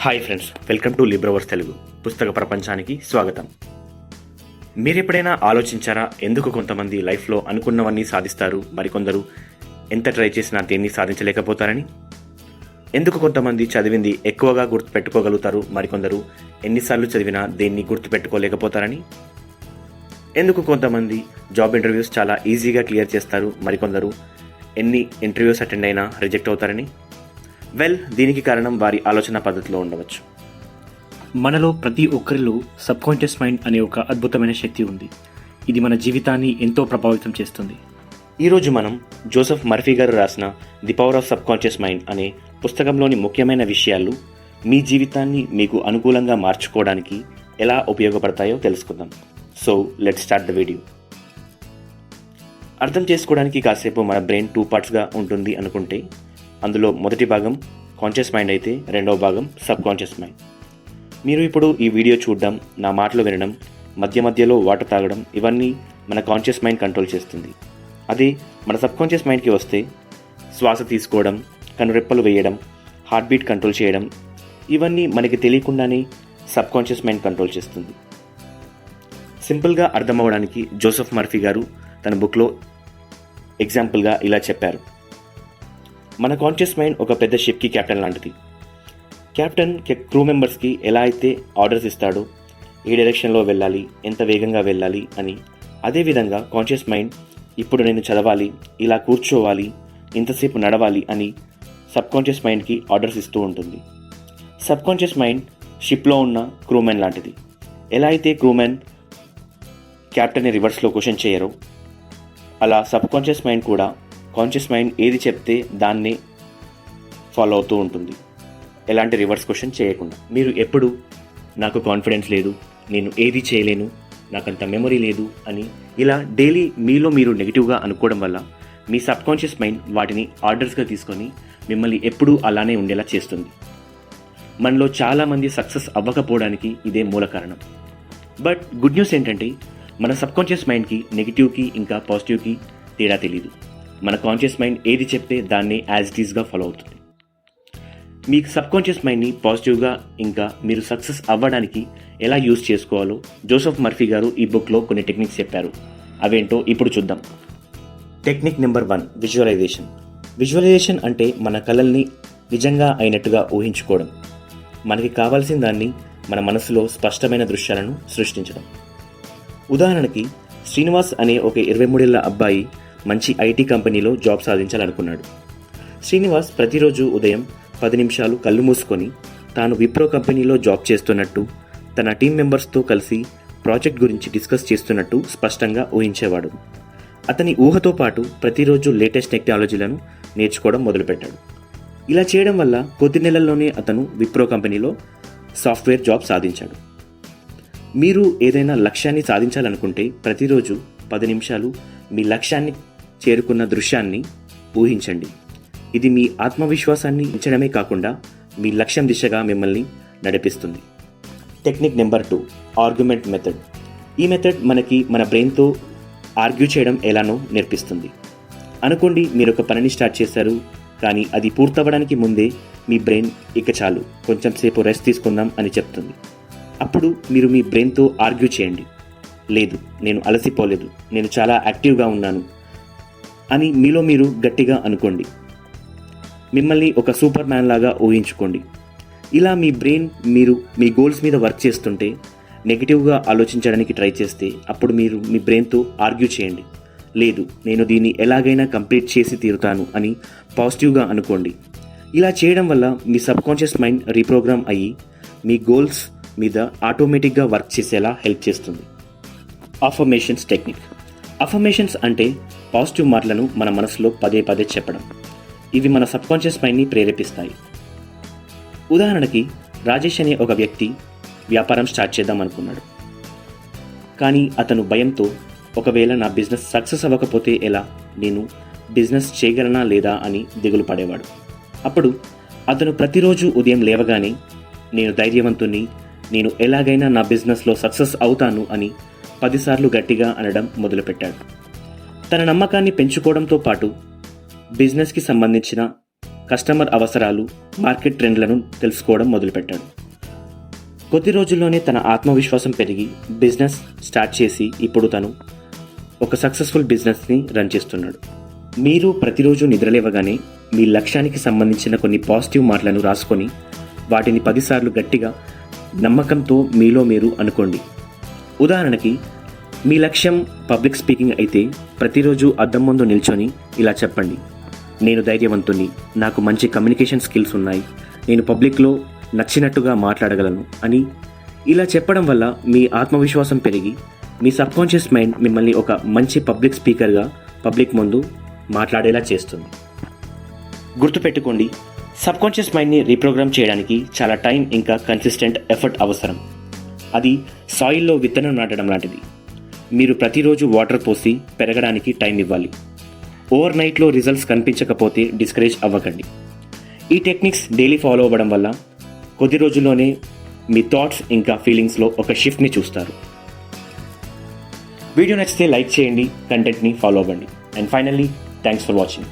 Hi friends welcome to Libraverse Telugu. పుస్తక ప్రపంచానికి స్వాగతం. మీరెప్పుడైనా ఆలోచించారా ఎందుకు కొంతమంది లైఫ్లో అనుకున్నవన్నీ సాధిస్తారు మరికొందరు ఎంత ట్రై చేసినా దేన్ని సాధించలేకపోతారని? ఎందుకు కొంతమంది చదివింది ఎక్కువగా గుర్తుపెట్టుకోగలుగుతారు మరికొందరు ఎన్నిసార్లు చదివినా దేన్ని గుర్తుపెట్టుకోలేకపోతారని? ఎందుకు కొంతమంది జాబ్ ఇంటర్వ్యూస్ చాలా ఈజీగా క్లియర్ చేస్తారు మరికొందరు ఎన్ని ఇంటర్వ్యూస్ అటెండ్ అయినా రిజెక్ట్ అవుతారని? వెల్ దీనికి కారణం వారి ఆలోచన పద్ధతిలో ఉండవచ్చు. మనలో ప్రతి ఒక్కరిలో సబ్కాన్షియస్ మైండ్ అనే ఒక అద్భుతమైన శక్తి ఉంది. ఇది మన జీవితాన్ని ఎంతో ప్రభావితం చేస్తుంది. ఈరోజు మనం జోసెఫ్ మర్ఫీ గారు రాసిన the power of subconscious mind అనే పుస్తకంలోని ముఖ్యమైన విషయాలు మీ జీవితాన్ని మీకు అనుకూలంగా మార్చుకోవడానికి ఎలా ఉపయోగపడతాయో తెలుసుకుందాం. So let start the video. అర్థం చేసుకోవడానికి కాసేపు మన బ్రెయిన్ టూ పార్ట్స్గా ఉంటుంది అనుకుంటే అందులో మొదటి భాగం కాన్షియస్ మైండ్ అయితే రెండవ భాగం సబ్ కాన్షియస్ మైండ్ మీరు ఇప్పుడు ఈ వీడియో చూడడం నా మాటలు వినడం మధ్య మధ్యలో వాటర్ తాగడం ఇవన్నీ మన కాన్షియస్ మైండ్ కంట్రోల్ చేస్తుంది. అది మన సబ్ కాన్షియస్ మైండ్కి వస్తే శ్వాస తీసుకోవడం కనురెప్పలు వేయడం హార్ట్ బీట్ కంట్రోల్ చేయడం ఇవన్నీ మనకి తెలియకుండానే సబ్ కాన్షియస్ మైండ్ కంట్రోల్ చేస్తుంది సింపుల్గా అర్థమవడానికి జోసెఫ్ మర్ఫీ గారు తన బుక్లో ఎగ్జాంపుల్గా ఇలా చెప్పారు. మన కాన్షియస్ మైండ్ ఒక పెద్ద షిప్కి కెప్టెన్ లాంటిది. క్యాప్టెన్ క్రూ మెంబర్స్కి ఎలా అయితే ఆర్డర్స్ ఇస్తాడో ఏ డైరెక్షన్లో వెళ్ళాలి ఎంత వేగంగా వెళ్ళాలి అని అదేవిధంగా కాన్షియస్ మైండ్ ఇప్పుడు నేను చదవాలి ఇలా కూర్చోవాలి ఇంతసేపు నడవాలి అని సబ్ కాన్షియస్ మైండ్కి ఆర్డర్స్ ఇస్తూ ఉంటుంది. సబ్ కాన్షియస్ మైండ్ షిప్లో ఉన్న క్రూమెన్ లాంటిది. ఎలా అయితే క్రూమెన్ క్యాప్టెన్ని రివర్స్లో క్వశ్చన్ చేయరో అలా సబ్ కాన్షియస్ మైండ్ కూడా కాన్షియస్ మైండ్ ఏది చెప్తే దాన్నే ఫాలో అవుతూ ఉంటుంది. ఎలాంటి రివర్స్ క్వశ్చన్ చేయకుండా. మీరు ఎప్పుడు నాకు కాన్ఫిడెన్స్ లేదు నేను ఏది చేయలేను నాకంత మెమరీ లేదు అని ఇలా డైలీ మీలో మీరు నెగిటివ్గా అనుకోవడం వల్ల మీ సబ్ కాన్షియస్ మైండ్ వాటిని ఆర్డర్స్గా తీసుకొని మిమ్మల్ని ఎప్పుడూ అలానే ఉండేలా చేస్తుంది. మనలో చాలామంది సక్సెస్ అవ్వకపోవడానికి ఇదే మూల కారణం. బట్ గుడ్ న్యూస్ ఏంటంటే మన సబ్ కాన్షియస్ మైండ్కి నెగిటివ్కి ఇంకా పాజిటివ్కి తేడా తెలియదు మన కాన్షియస్ మైండ్ ఏది చెప్తే దాన్ని యాజ్ ఇట్ ఫాలో అవుతుంది. మీకు సబ్ కాన్షియస్ మైండ్ని పాజిటివ్గా ఇంకా మీరు సక్సెస్ అవ్వడానికి ఎలా యూజ్ చేసుకోవాలో జోసెఫ్ మర్ఫీ గారు ఈ బుక్లో కొన్ని టెక్నిక్స్ చెప్పారు. అవేంటో ఇప్పుడు చూద్దాం. Technique number one visualisation visualisation అంటే మన కళల్ని నిజంగా అయినట్టుగా ఊహించుకోవడం. మనకి కావాల్సిన దాన్ని మన మనసులో స్పష్టమైన దృశ్యాలను సృష్టించడం. ఉదాహరణకి శ్రీనివాస్ అనే ఒక ఇరవై మూడేళ్ళ అబ్బాయి మంచి ఐటీ కంపెనీలో జాబ్ సాధించాలనుకున్నాడు. శ్రీనివాస్ ప్రతిరోజు ఉదయం పది నిమిషాలు కళ్ళు మూసుకొని తాను విప్రో కంపెనీలో జాబ్ చేస్తున్నట్టు తన టీం మెంబర్స్తో కలిసి ప్రాజెక్ట్ గురించి డిస్కస్ చేస్తున్నట్టు స్పష్టంగా ఊహించేవాడు. అతని ఊహతో పాటు ప్రతిరోజు లేటెస్ట్ టెక్నాలజీలను నేర్చుకోవడం మొదలుపెట్టాడు. ఇలా చేయడం వల్ల కొద్ది నెలల్లోనే అతను విప్రో కంపెనీలో సాఫ్ట్వేర్ జాబ్ సాధించాడు. మీరు ఏదైనా లక్ష్యాన్ని సాధించాలనుకుంటే ప్రతిరోజు పది నిమిషాలు మీ లక్ష్యాన్ని చేరుకున్న దృశ్యాన్ని ఊహించండి. ఇది మీ ఆత్మవిశ్వాసాన్ని ఉంచడమే కాకుండా మీ లక్ష్యం దిశగా మిమ్మల్ని నడిపిస్తుంది. Technique number two argument method. ఈ మెథడ్ మనకి మన బ్రెయిన్తో ఆర్గ్యూ చేయడం ఎలానో నేర్పిస్తుంది. అనుకోండి మీరు ఒక పనిని స్టార్ట్ చేశారు కానీ అది పూర్తవ్వడానికి ముందే మీ బ్రెయిన్ ఇక చాలు కొంచెం సేపు రెస్ట్ తీసుకుందాం అని చెప్తుంది. అప్పుడు మీరు మీ బ్రెయిన్తో ఆర్గ్యూ చేయండి. లేదు నేను అలసిపోలేదు నేను చాలా యాక్టివ్గా ఉన్నాను అని మీలో మీరు గట్టిగా అనుకోండి. మిమ్మల్ని ఒక సూపర్ మ్యాన్ లాగా ఊహించుకోండి. ఇలా మీ బ్రెయిన్ మీరు మీ గోల్స్ మీద వర్క్ చేస్తుంటే నెగిటివ్గా ఆలోచించడానికి ట్రై చేస్తే అప్పుడు మీరు మీ బ్రెయిన్తో ఆర్గ్యూ చేయండి. లేదు నేను దీన్ని ఎలాగైనా కంప్లీట్ చేసి తీరుతాను అని పాజిటివ్గా అనుకోండి. ఇలా చేయడం వల్ల మీ సబ్కాన్షియస్ మైండ్ రీప్రోగ్రామ్ అయ్యి మీ గోల్స్ మీద ఆటోమేటిక్గా వర్క్ చేసేలా హెల్ప్ చేస్తుంది. Affirmations technique. అఫర్మేషన్స్ అంటే పాజిటివ్ మాటలను మన మనసులో పదే పదే చెప్పడం. ఇవి మన సబ్కాన్షియస్ మైండ్ని ప్రేరేపిస్తాయి. ఉదాహరణకి రాజేష్ అనే ఒక వ్యక్తి వ్యాపారం స్టార్ట్ చేద్దాం అనుకున్నాడు. కానీ అతను భయంతో ఒకవేళ నా బిజినెస్ సక్సెస్ అవ్వకపోతే ఎలా? నేను బిజినెస్ చేయగలనా లేదా అని దిగులు పడేవాడు. అప్పుడు అతను ప్రతిరోజు ఉదయం లేవగానే నేను ధైర్యవంతుని నేను ఎలాగైనా నా బిజినెస్లో సక్సెస్ అవుతాను అని పదిసార్లు గట్టిగా అనడం మొదలుపెట్టాడు. తన నమ్మకాన్ని పెంచుకోవడంతో పాటు బిజినెస్కి సంబంధించిన కస్టమర్ అవసరాలు మార్కెట్ ట్రెండ్లను తెలుసుకోవడం మొదలుపెట్టాడు. కొద్ది రోజుల్లోనే తన ఆత్మవిశ్వాసం పెరిగి బిజినెస్ స్టార్ట్ చేసి ఇప్పుడు తను ఒక సక్సెస్ఫుల్ బిజినెస్ని రన్ చేస్తున్నాడు. మీరు ప్రతిరోజు నిద్రలేవగానే మీ లక్ష్యానికి సంబంధించిన కొన్ని పాజిటివ్ మాటలను రాసుకొని వాటిని పదిసార్లు గట్టిగా నమ్మకంతో మీలో మీరు అనుకోండి. ఉదాహరణకి మీ లక్ష్యం పబ్లిక్ స్పీకింగ్ అయితే ప్రతిరోజు అద్దం ముందు నిల్చొని ఇలా చెప్పండి. నేను ధైర్యవంతుని నాకు మంచి కమ్యూనికేషన్ స్కిల్స్ ఉన్నాయి నేను పబ్లిక్లో నచ్చినట్టుగా మాట్లాడగలను అని ఇలా చెప్పడం వల్ల మీ ఆత్మవిశ్వాసం పెరిగి మీ సబ్కాన్షియస్ మైండ్ మిమ్మల్ని ఒక మంచి పబ్లిక్ స్పీకర్గా పబ్లిక్ ముందు మాట్లాడేలా చేస్తుంది. గుర్తుపెట్టుకోండి సబ్కాన్షియస్ మైండ్ని రీప్రోగ్రామ్ చేయడానికి చాలా టైం ఇంకా కన్సిస్టెంట్ ఎఫర్ట్ అవసరం. అది సాయిల్లో విత్తనం నాటడం లాంటిది. మీరు ప్రతిరోజు వాటర్ పోసి పెరగడానికి టైం ఇవ్వాలి. ఓవర్ నైట్లో రిజల్ట్స్ కనిపించకపోతే డిస్కరేజ్ అవ్వకండి. ఈ టెక్నిక్స్ డైలీ ఫాలో అవ్వడం వల్ల కొద్ది రోజుల్లోనే మీ థాట్స్ ఇంకా ఫీలింగ్స్లో ఒక షిఫ్ట్ని చూస్తారు. వీడియో నచ్చితే లైక్ చేయండి కంటెంట్ని ఫాలో అవ్వండి. And finally thanks for watching.